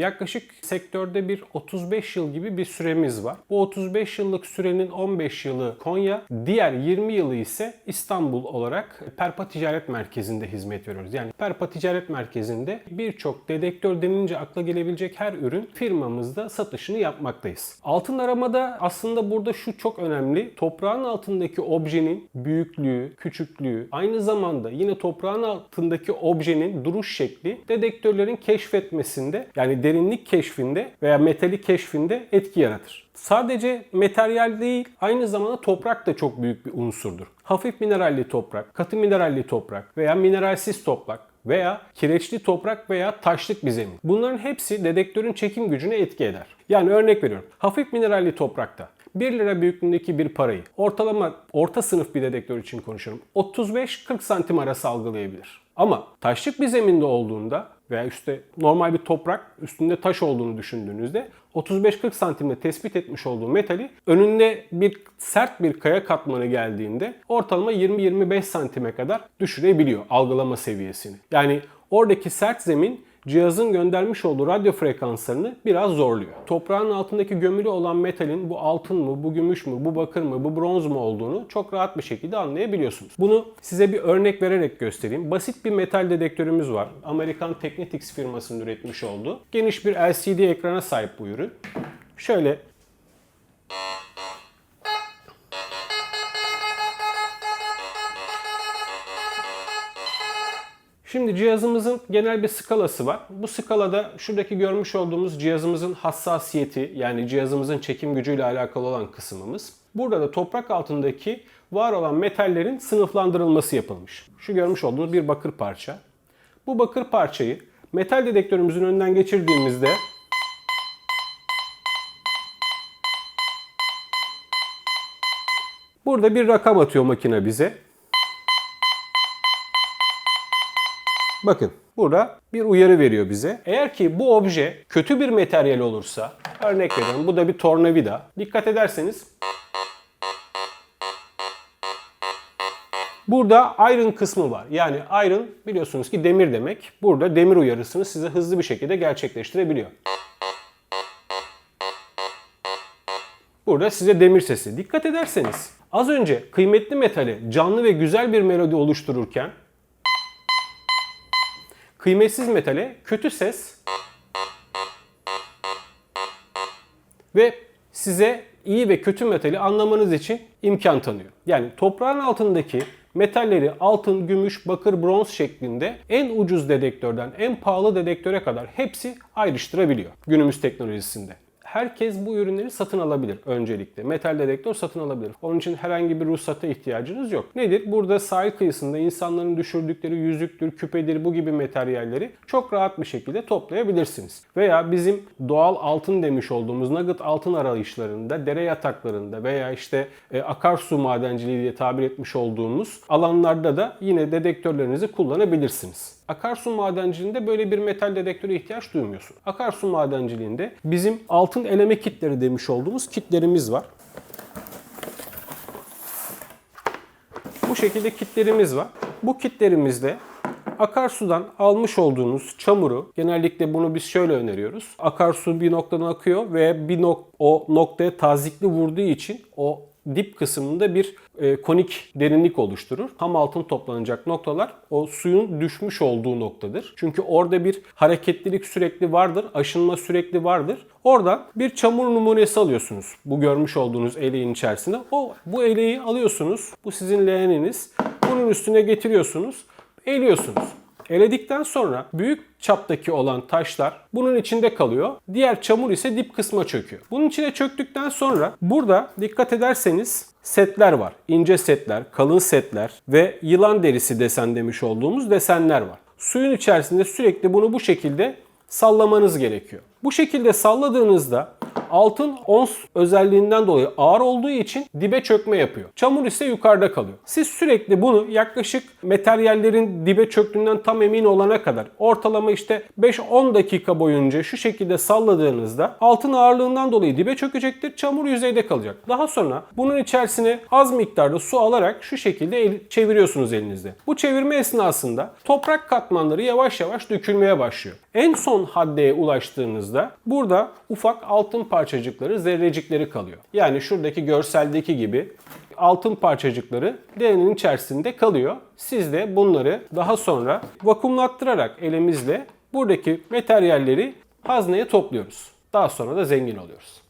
Yaklaşık sektörde bir 35 yıl gibi bir süremiz var. Bu 35 yıllık sürenin 15 yılı Konya, diğer 20 yılı ise İstanbul olarak Perpa Ticaret Merkezi'nde hizmet veriyoruz. Yani Perpa Ticaret Merkezi'nde birçok dedektör denince akla gelebilecek her ürün firmamızda satışını yapmaktayız. Altın aramada aslında burada şu çok önemli. Toprağın altındaki objenin büyüklüğü, küçüklüğü, aynı zamanda yine toprağın altındaki objenin duruş şekli dedektörlerin keşfetmesinde yani derinlik keşfinde veya metalik keşfinde etki yaratır. Sadece materyal değil, aynı zamanda toprak da çok büyük bir unsurdur. Hafif mineralli toprak, katı mineralli toprak veya mineralsiz toprak veya kireçli toprak veya taşlık bir zemin. Bunların hepsi dedektörün çekim gücüne etki eder. Yani örnek veriyorum. Hafif mineralli toprakta 1 lira büyüklüğündeki bir parayı ortalama orta sınıf bir dedektör için konuşuyorum. 35-40 santim arası algılayabilir. Ama taşlık bir zeminde olduğunda veya üstte normal bir toprak üstünde taş olduğunu düşündüğünüzde 35-40 santimde tespit etmiş olduğu metali önünde bir sert bir kaya katmanı geldiğinde ortalama 20-25 santime kadar düşürebiliyor algılama seviyesini. Yani oradaki sert zemin cihazın göndermiş olduğu radyo frekanslarını biraz zorluyor. Toprağın altındaki gömülü olan metalin bu altın mı, bu gümüş mü, bu bakır mı, bu bronz mu olduğunu çok rahat bir şekilde anlayabiliyorsunuz. Bunu size bir örnek vererek göstereyim. Basit bir metal dedektörümüz var. Amerikan Technetics firmasının üretmiş olduğu. Geniş bir LCD ekrana sahip bu ürün. Şöyle Şimdi cihazımızın genel bir skalası var. Bu skalada şuradaki görmüş olduğumuz cihazımızın hassasiyeti yani cihazımızın çekim gücüyle alakalı olan kısmımız. Burada da toprak altındaki var olan metallerin sınıflandırılması yapılmış. Şu görmüş olduğunuz bir bakır parça. Bu bakır parçayı metal dedektörümüzün önünden geçirdiğimizde burada bir rakam atıyor makine bize. Bakın burada bir uyarı veriyor bize. Eğer ki bu obje kötü bir materyal olursa, örnek veriyorum bu da bir tornavida. Dikkat ederseniz Burada iron kısmı var. Yani iron biliyorsunuz ki demir demek. Burada demir uyarısını size hızlı bir şekilde gerçekleştirebiliyor. Burada size demir sesi. Dikkat ederseniz az önce kıymetli metali canlı ve güzel bir melodi oluştururken kıymetsiz metale kötü ses ve size iyi ve kötü metali anlamanız için imkan tanıyor. Yani toprağın altındaki metalleri altın, gümüş, bakır, bronz şeklinde en ucuz dedektörden en pahalı dedektöre kadar hepsi ayrıştırabiliyor günümüz teknolojisinde herkes bu ürünleri satın alabilir öncelikle. Metal dedektör satın alabilir. Onun için herhangi bir ruhsata ihtiyacınız yok. Nedir? Burada sahil kıyısında insanların düşürdükleri yüzüktür, küpedir bu gibi materyalleri çok rahat bir şekilde toplayabilirsiniz. Veya bizim doğal altın demiş olduğumuz nugget altın arayışlarında, dere yataklarında veya işte e, akarsu madenciliği diye tabir etmiş olduğumuz alanlarda da yine dedektörlerinizi kullanabilirsiniz. Akarsu madenciliğinde böyle bir metal dedektöre ihtiyaç duymuyorsun. Akarsu madenciliğinde bizim altın eleme kitleri demiş olduğumuz kitlerimiz var. Bu şekilde kitlerimiz var. Bu kitlerimizde akarsudan almış olduğunuz çamuru genellikle bunu biz şöyle öneriyoruz. Akarsu bir noktadan akıyor ve bir nok o noktaya tazikli vurduğu için o dip kısmında bir e, konik derinlik oluşturur. Ham altın toplanacak noktalar o suyun düşmüş olduğu noktadır. Çünkü orada bir hareketlilik sürekli vardır, aşınma sürekli vardır. Oradan bir çamur numunesi alıyorsunuz. Bu görmüş olduğunuz eleğin içerisinde. O bu eleği alıyorsunuz. Bu sizin leğeniniz. Bunun üstüne getiriyorsunuz. Eliyorsunuz. Eledikten sonra büyük çaptaki olan taşlar bunun içinde kalıyor. Diğer çamur ise dip kısma çöküyor. Bunun içine çöktükten sonra burada dikkat ederseniz setler var. İnce setler, kalın setler ve yılan derisi desen demiş olduğumuz desenler var. Suyun içerisinde sürekli bunu bu şekilde sallamanız gerekiyor. Bu şekilde salladığınızda Altın ons özelliğinden dolayı ağır olduğu için dibe çökme yapıyor. Çamur ise yukarıda kalıyor. Siz sürekli bunu yaklaşık materyallerin dibe çöktüğünden tam emin olana kadar ortalama işte 5-10 dakika boyunca şu şekilde salladığınızda altın ağırlığından dolayı dibe çökecektir. Çamur yüzeyde kalacak. Daha sonra bunun içerisine az miktarda su alarak şu şekilde el- çeviriyorsunuz elinizde. Bu çevirme esnasında toprak katmanları yavaş yavaş dökülmeye başlıyor. En son haddeye ulaştığınızda burada ufak altın parçacıkları, zerrecikleri kalıyor. Yani şuradaki görseldeki gibi altın parçacıkları derenin içerisinde kalıyor. Siz de bunları daha sonra vakumlattırarak elimizle buradaki materyalleri hazneye topluyoruz. Daha sonra da zengin oluyoruz.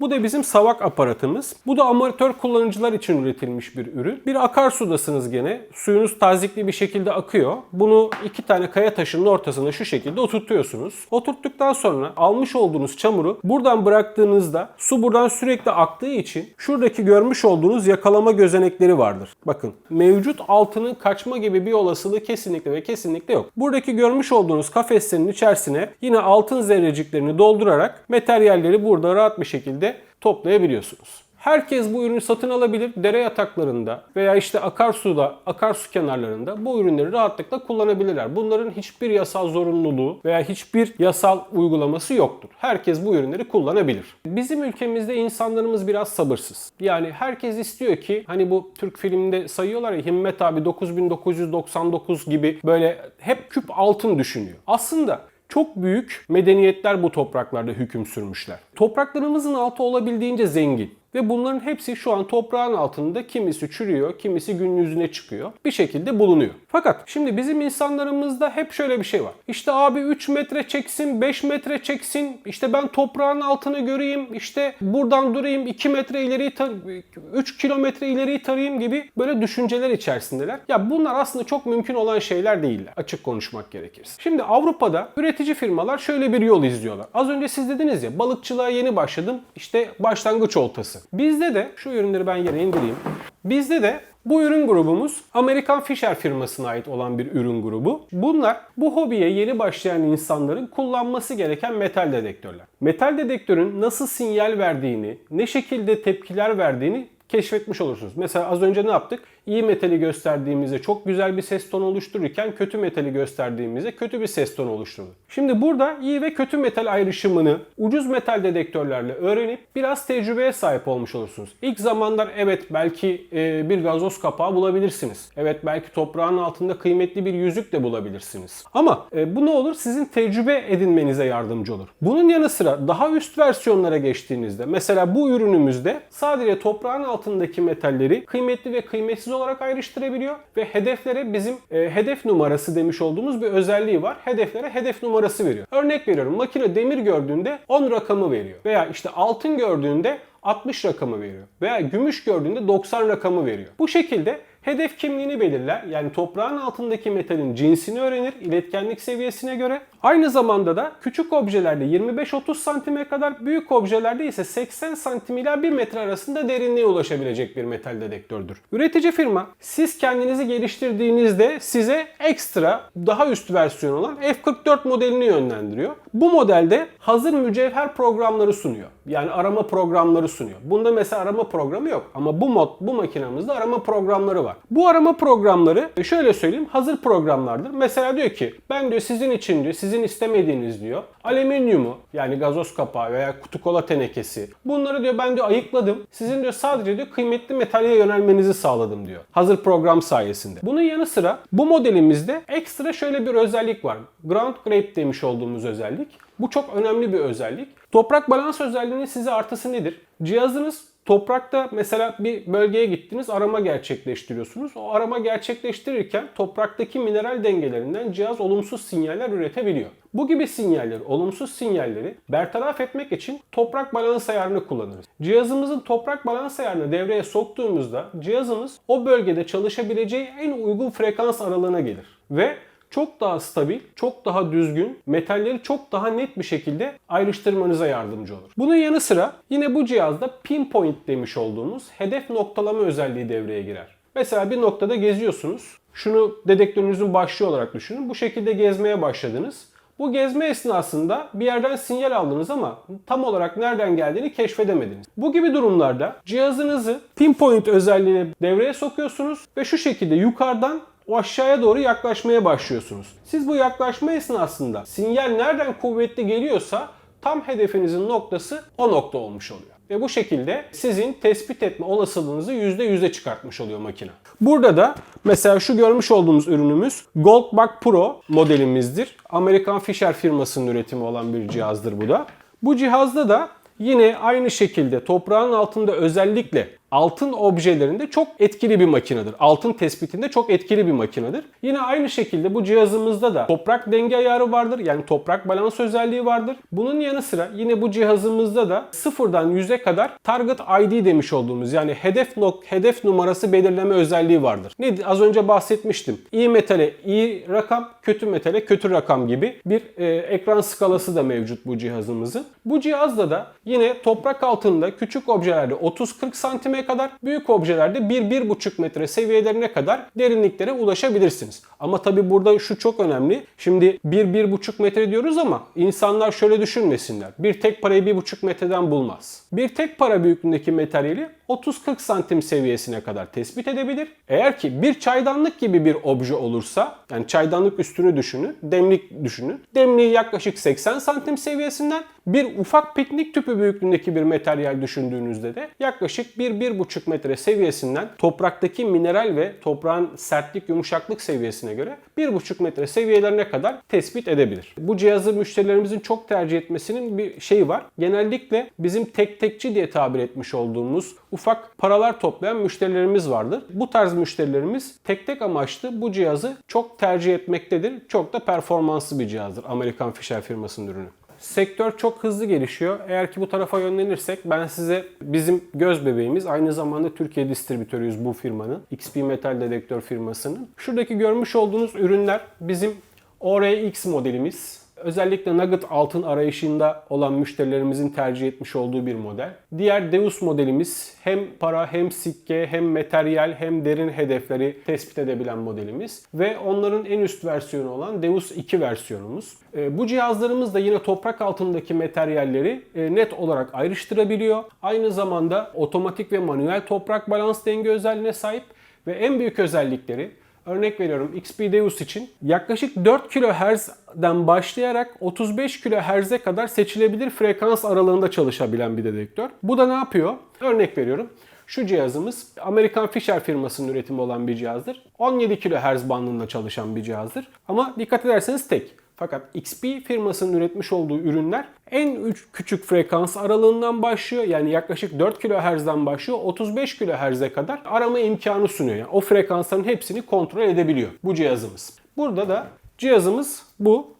Bu da bizim savak aparatımız. Bu da amatör kullanıcılar için üretilmiş bir ürün. Bir akarsudasınız gene. Suyunuz tazikli bir şekilde akıyor. Bunu iki tane kaya taşının ortasına şu şekilde oturtuyorsunuz. Oturttuktan sonra almış olduğunuz çamuru buradan bıraktığınızda su buradan sürekli aktığı için şuradaki görmüş olduğunuz yakalama gözenekleri vardır. Bakın mevcut altının kaçma gibi bir olasılığı kesinlikle ve kesinlikle yok. Buradaki görmüş olduğunuz kafeslerin içerisine yine altın zerreciklerini doldurarak materyalleri burada rahat bir şekilde toplayabiliyorsunuz. Herkes bu ürünü satın alabilir. Dere yataklarında veya işte akarsuda, akarsu kenarlarında bu ürünleri rahatlıkla kullanabilirler. Bunların hiçbir yasal zorunluluğu veya hiçbir yasal uygulaması yoktur. Herkes bu ürünleri kullanabilir. Bizim ülkemizde insanlarımız biraz sabırsız. Yani herkes istiyor ki hani bu Türk filminde sayıyorlar ya Himmet abi 9999 gibi böyle hep küp altın düşünüyor. Aslında çok büyük medeniyetler bu topraklarda hüküm sürmüşler. Topraklarımızın altı olabildiğince zengin. Ve bunların hepsi şu an toprağın altında kimisi çürüyor, kimisi gün yüzüne çıkıyor. Bir şekilde bulunuyor. Fakat şimdi bizim insanlarımızda hep şöyle bir şey var. İşte abi 3 metre çeksin, 5 metre çeksin, işte ben toprağın altını göreyim, işte buradan durayım, 2 metre ileriyi, tar- 3 kilometre ileriyi tarayayım gibi böyle düşünceler içerisindeler. Ya bunlar aslında çok mümkün olan şeyler değiller. Açık konuşmak gerekirse. Şimdi Avrupa'da üretici firmalar şöyle bir yol izliyorlar. Az önce siz dediniz ya balıkçılığa yeni başladım. İşte başlangıç oltası. Bizde de şu ürünleri ben yere indireyim. Bizde de bu ürün grubumuz Amerikan Fisher firmasına ait olan bir ürün grubu. Bunlar bu hobiye yeni başlayan insanların kullanması gereken metal dedektörler. Metal dedektörün nasıl sinyal verdiğini, ne şekilde tepkiler verdiğini keşfetmiş olursunuz. Mesela az önce ne yaptık? İyi metali gösterdiğimizde çok güzel bir ses tonu oluştururken kötü metali gösterdiğimizde kötü bir ses tonu oluşturdu. Şimdi burada iyi ve kötü metal ayrışımını ucuz metal dedektörlerle öğrenip biraz tecrübeye sahip olmuş olursunuz. İlk zamanlar evet belki e, bir gazoz kapağı bulabilirsiniz. Evet belki toprağın altında kıymetli bir yüzük de bulabilirsiniz. Ama e, bu ne olur? Sizin tecrübe edinmenize yardımcı olur. Bunun yanı sıra daha üst versiyonlara geçtiğinizde mesela bu ürünümüzde sadece toprağın altındaki metalleri kıymetli ve kıymetsiz olarak ayrıştırabiliyor ve hedeflere bizim e, hedef numarası demiş olduğumuz bir özelliği var. Hedeflere hedef numarası veriyor. Örnek veriyorum makine demir gördüğünde 10 rakamı veriyor veya işte altın gördüğünde 60 rakamı veriyor veya gümüş gördüğünde 90 rakamı veriyor. Bu şekilde hedef kimliğini belirler. Yani toprağın altındaki metalin cinsini öğrenir iletkenlik seviyesine göre. Aynı zamanda da küçük objelerde 25-30 santime kadar, büyük objelerde ise 80 santim ila 1 metre arasında derinliğe ulaşabilecek bir metal dedektördür. Üretici firma siz kendinizi geliştirdiğinizde size ekstra daha üst versiyon olan F44 modelini yönlendiriyor. Bu modelde hazır mücevher programları sunuyor. Yani arama programları sunuyor. Bunda mesela arama programı yok ama bu mod bu makinamızda arama programları var. Bu arama programları e, şöyle söyleyeyim hazır programlardır. Mesela diyor ki ben diyor sizin için diyor sizin istemediğiniz diyor alüminyumu yani gazoz kapağı veya kutu kola tenekesi bunları diyor ben diyor ayıkladım. Sizin diyor sadece diyor kıymetli metale yönelmenizi sağladım diyor. Hazır program sayesinde. Bunun yanı sıra bu modelimizde ekstra şöyle bir özellik var. Ground Grape demiş olduğumuz özellik. Bu çok önemli bir özellik. Toprak balans özelliğinin size artısı nedir? Cihazınız toprakta mesela bir bölgeye gittiniz arama gerçekleştiriyorsunuz. O arama gerçekleştirirken topraktaki mineral dengelerinden cihaz olumsuz sinyaller üretebiliyor. Bu gibi sinyalleri, olumsuz sinyalleri bertaraf etmek için toprak balans ayarını kullanırız. Cihazımızın toprak balans ayarını devreye soktuğumuzda cihazımız o bölgede çalışabileceği en uygun frekans aralığına gelir. Ve çok daha stabil, çok daha düzgün, metalleri çok daha net bir şekilde ayrıştırmanıza yardımcı olur. Bunun yanı sıra yine bu cihazda pinpoint demiş olduğumuz hedef noktalama özelliği devreye girer. Mesela bir noktada geziyorsunuz. Şunu dedektörünüzün başlığı olarak düşünün. Bu şekilde gezmeye başladınız. Bu gezme esnasında bir yerden sinyal aldınız ama tam olarak nereden geldiğini keşfedemediniz. Bu gibi durumlarda cihazınızı pinpoint özelliğini devreye sokuyorsunuz ve şu şekilde yukarıdan o aşağıya doğru yaklaşmaya başlıyorsunuz. Siz bu yaklaşma esnasında sinyal nereden kuvvetli geliyorsa tam hedefinizin noktası o nokta olmuş oluyor. Ve bu şekilde sizin tespit etme olasılığınızı %100'e çıkartmış oluyor makine. Burada da mesela şu görmüş olduğumuz ürünümüz Goldbug Pro modelimizdir. Amerikan Fisher firmasının üretimi olan bir cihazdır bu da. Bu cihazda da yine aynı şekilde toprağın altında özellikle altın objelerinde çok etkili bir makinedir. Altın tespitinde çok etkili bir makinedir. Yine aynı şekilde bu cihazımızda da toprak denge ayarı vardır. Yani toprak balans özelliği vardır. Bunun yanı sıra yine bu cihazımızda da sıfırdan 100'e kadar target ID demiş olduğumuz yani hedef nok hedef numarası belirleme özelliği vardır. Ne az önce bahsetmiştim. İyi metale iyi rakam, kötü metale kötü rakam gibi bir e, ekran skalası da mevcut bu cihazımızın. Bu cihazda da yine toprak altında küçük objelerde 30-40 santime kadar, büyük objelerde 1-1,5 metre seviyelerine kadar derinliklere ulaşabilirsiniz. Ama tabi burada şu çok önemli. Şimdi 1-1,5 metre diyoruz ama insanlar şöyle düşünmesinler. Bir tek parayı 1,5 metreden bulmaz. Bir tek para büyüklüğündeki materyali 30-40 santim seviyesine kadar tespit edebilir. Eğer ki bir çaydanlık gibi bir obje olursa, yani çaydanlık üstünü düşünün, demlik düşünün. Demliği yaklaşık 80 santim seviyesinden bir ufak piknik tüpü büyüklüğündeki bir materyal düşündüğünüzde de yaklaşık 1-1,5 metre seviyesinden topraktaki mineral ve toprağın sertlik yumuşaklık seviyesine göre 1,5 metre seviyelerine kadar tespit edebilir. Bu cihazı müşterilerimizin çok tercih etmesinin bir şeyi var. Genellikle bizim tek tekçi diye tabir etmiş olduğumuz ufak paralar toplayan müşterilerimiz vardır. Bu tarz müşterilerimiz tek tek amaçlı bu cihazı çok tercih etmektedir. Çok da performanslı bir cihazdır. Amerikan Fisher firmasının ürünü. Sektör çok hızlı gelişiyor. Eğer ki bu tarafa yönlenirsek ben size bizim göz bebeğimiz aynı zamanda Türkiye distribütörüyüz bu firmanın. XP Metal Dedektör firmasının. Şuradaki görmüş olduğunuz ürünler bizim ORX modelimiz. Özellikle nugget altın arayışında olan müşterilerimizin tercih etmiş olduğu bir model. Diğer Deus modelimiz hem para hem sikke hem materyal hem derin hedefleri tespit edebilen modelimiz. Ve onların en üst versiyonu olan Deus 2 versiyonumuz. E, Bu cihazlarımız da yine toprak altındaki materyalleri e, net olarak ayrıştırabiliyor. Aynı zamanda otomatik ve manuel toprak balans denge özelliğine sahip ve en büyük özellikleri Örnek veriyorum XP Deus için yaklaşık 4 kHz'den başlayarak 35 kHz'e kadar seçilebilir frekans aralığında çalışabilen bir dedektör. Bu da ne yapıyor? Örnek veriyorum. Şu cihazımız Amerikan Fisher firmasının üretimi olan bir cihazdır. 17 kHz bandında çalışan bir cihazdır. Ama dikkat ederseniz tek. Fakat XP firmasının üretmiş olduğu ürünler en üç- küçük frekans aralığından başlıyor. Yani yaklaşık 4 kHz'den başlıyor. 35 kHz'e kadar arama imkanı sunuyor. Yani o frekansların hepsini kontrol edebiliyor bu cihazımız. Burada da cihazımız bu.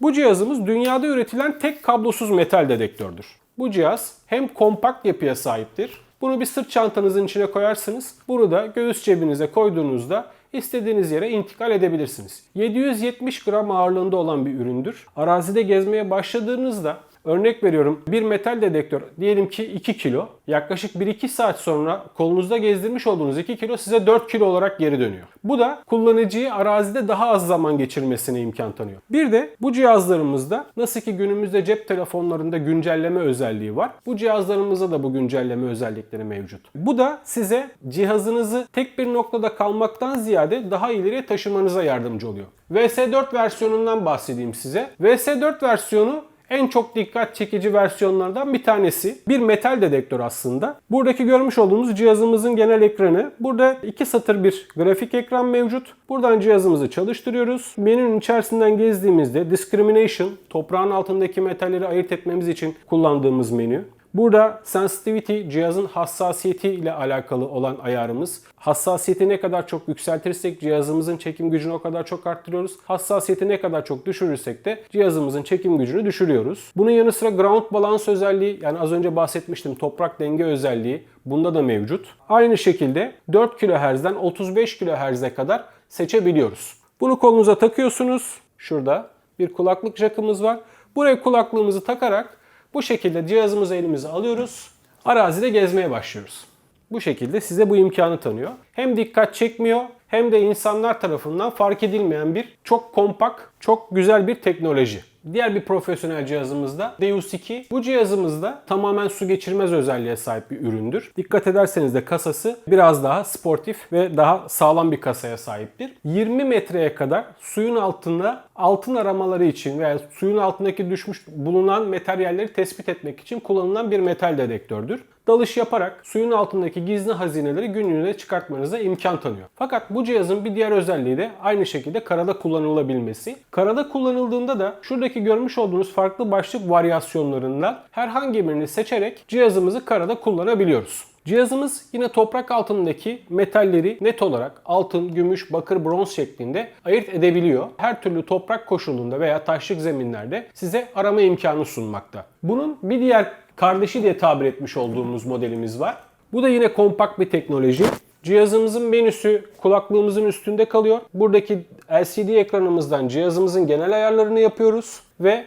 Bu cihazımız dünyada üretilen tek kablosuz metal dedektördür. Bu cihaz hem kompakt yapıya sahiptir. Bunu bir sırt çantanızın içine koyarsınız. Bunu da göğüs cebinize koyduğunuzda istediğiniz yere intikal edebilirsiniz. 770 gram ağırlığında olan bir üründür. Arazide gezmeye başladığınızda Örnek veriyorum bir metal dedektör diyelim ki 2 kilo yaklaşık 1-2 saat sonra kolunuzda gezdirmiş olduğunuz 2 kilo size 4 kilo olarak geri dönüyor. Bu da kullanıcıyı arazide daha az zaman geçirmesine imkan tanıyor. Bir de bu cihazlarımızda nasıl ki günümüzde cep telefonlarında güncelleme özelliği var. Bu cihazlarımızda da bu güncelleme özellikleri mevcut. Bu da size cihazınızı tek bir noktada kalmaktan ziyade daha ileriye taşımanıza yardımcı oluyor. VS4 versiyonundan bahsedeyim size. VS4 versiyonu en çok dikkat çekici versiyonlardan bir tanesi. Bir metal dedektör aslında. Buradaki görmüş olduğumuz cihazımızın genel ekranı. Burada iki satır bir grafik ekran mevcut. Buradan cihazımızı çalıştırıyoruz. Menünün içerisinden gezdiğimizde discrimination, toprağın altındaki metalleri ayırt etmemiz için kullandığımız menü. Burada sensitivity cihazın hassasiyeti ile alakalı olan ayarımız. Hassasiyeti ne kadar çok yükseltirsek cihazımızın çekim gücünü o kadar çok arttırıyoruz. Hassasiyeti ne kadar çok düşürürsek de cihazımızın çekim gücünü düşürüyoruz. Bunun yanı sıra ground balance özelliği yani az önce bahsetmiştim toprak denge özelliği bunda da mevcut. Aynı şekilde 4 kHz'den 35 kHz'e kadar seçebiliyoruz. Bunu kolunuza takıyorsunuz. Şurada bir kulaklık jackımız var. Buraya kulaklığımızı takarak bu şekilde cihazımızı elimize alıyoruz. Arazide gezmeye başlıyoruz. Bu şekilde size bu imkanı tanıyor. Hem dikkat çekmiyor hem de insanlar tarafından fark edilmeyen bir çok kompakt, çok güzel bir teknoloji. Diğer bir profesyonel cihazımız da Deus 2. Bu cihazımızda tamamen su geçirmez özelliğe sahip bir üründür. Dikkat ederseniz de kasası biraz daha sportif ve daha sağlam bir kasaya sahiptir. 20 metreye kadar suyun altında altın aramaları için veya suyun altındaki düşmüş bulunan materyalleri tespit etmek için kullanılan bir metal detektördür dalış yaparak suyun altındaki gizli hazineleri gün yüzüne çıkartmanıza imkan tanıyor. Fakat bu cihazın bir diğer özelliği de aynı şekilde karada kullanılabilmesi. Karada kullanıldığında da şuradaki görmüş olduğunuz farklı başlık varyasyonlarından herhangi birini seçerek cihazımızı karada kullanabiliyoruz. Cihazımız yine toprak altındaki metalleri net olarak altın, gümüş, bakır, bronz şeklinde ayırt edebiliyor. Her türlü toprak koşulunda veya taşlık zeminlerde size arama imkanı sunmakta. Bunun bir diğer kardeşi diye tabir etmiş olduğumuz modelimiz var. Bu da yine kompakt bir teknoloji. Cihazımızın menüsü kulaklığımızın üstünde kalıyor. Buradaki LCD ekranımızdan cihazımızın genel ayarlarını yapıyoruz ve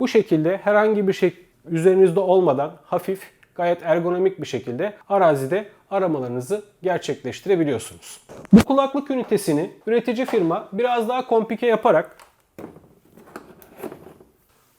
bu şekilde herhangi bir şey üzerinizde olmadan hafif, gayet ergonomik bir şekilde arazide aramalarınızı gerçekleştirebiliyorsunuz. Bu kulaklık ünitesini üretici firma biraz daha komplike yaparak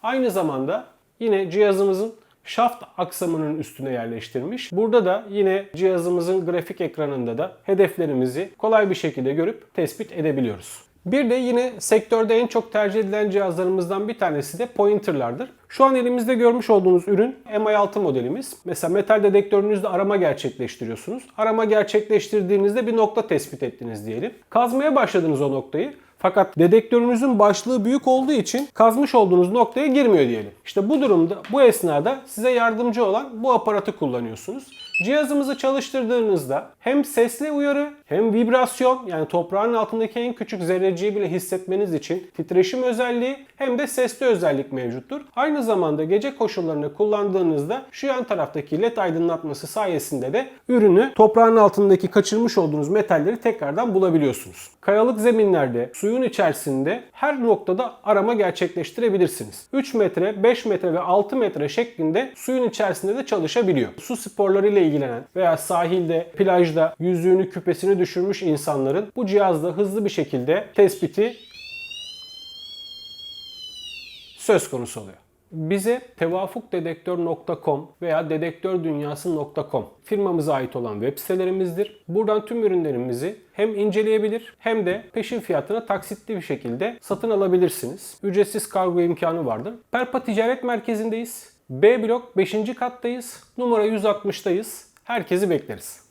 aynı zamanda yine cihazımızın şaft aksamının üstüne yerleştirmiş. Burada da yine cihazımızın grafik ekranında da hedeflerimizi kolay bir şekilde görüp tespit edebiliyoruz. Bir de yine sektörde en çok tercih edilen cihazlarımızdan bir tanesi de pointerlardır. Şu an elimizde görmüş olduğunuz ürün MI6 modelimiz. Mesela metal dedektörünüzle arama gerçekleştiriyorsunuz. Arama gerçekleştirdiğinizde bir nokta tespit ettiniz diyelim. Kazmaya başladınız o noktayı. Fakat dedektörünüzün başlığı büyük olduğu için kazmış olduğunuz noktaya girmiyor diyelim. İşte bu durumda, bu esnada size yardımcı olan bu aparatı kullanıyorsunuz. Cihazımızı çalıştırdığınızda hem sesli uyarı hem vibrasyon yani toprağın altındaki en küçük zerreciği bile hissetmeniz için titreşim özelliği hem de sesli özellik mevcuttur. Aynı zamanda gece koşullarını kullandığınızda şu yan taraftaki led aydınlatması sayesinde de ürünü toprağın altındaki kaçırmış olduğunuz metalleri tekrardan bulabiliyorsunuz. Kayalık zeminlerde, suyun içerisinde her noktada arama gerçekleştirebilirsiniz. 3 metre, 5 metre ve 6 metre şeklinde suyun içerisinde de çalışabiliyor. Su sporları ile ilgilenen veya sahilde, plajda yüzüğünü, küpesini düşürmüş insanların bu cihazla hızlı bir şekilde tespiti söz konusu oluyor. Bize tevafukdedektör.com veya dedektördünyası.com firmamıza ait olan web sitelerimizdir. Buradan tüm ürünlerimizi hem inceleyebilir hem de peşin fiyatına taksitli bir şekilde satın alabilirsiniz. Ücretsiz kargo imkanı vardır. Perpa Ticaret Merkezi'ndeyiz. B blok 5. kattayız. Numara 160'tayız. Herkesi bekleriz.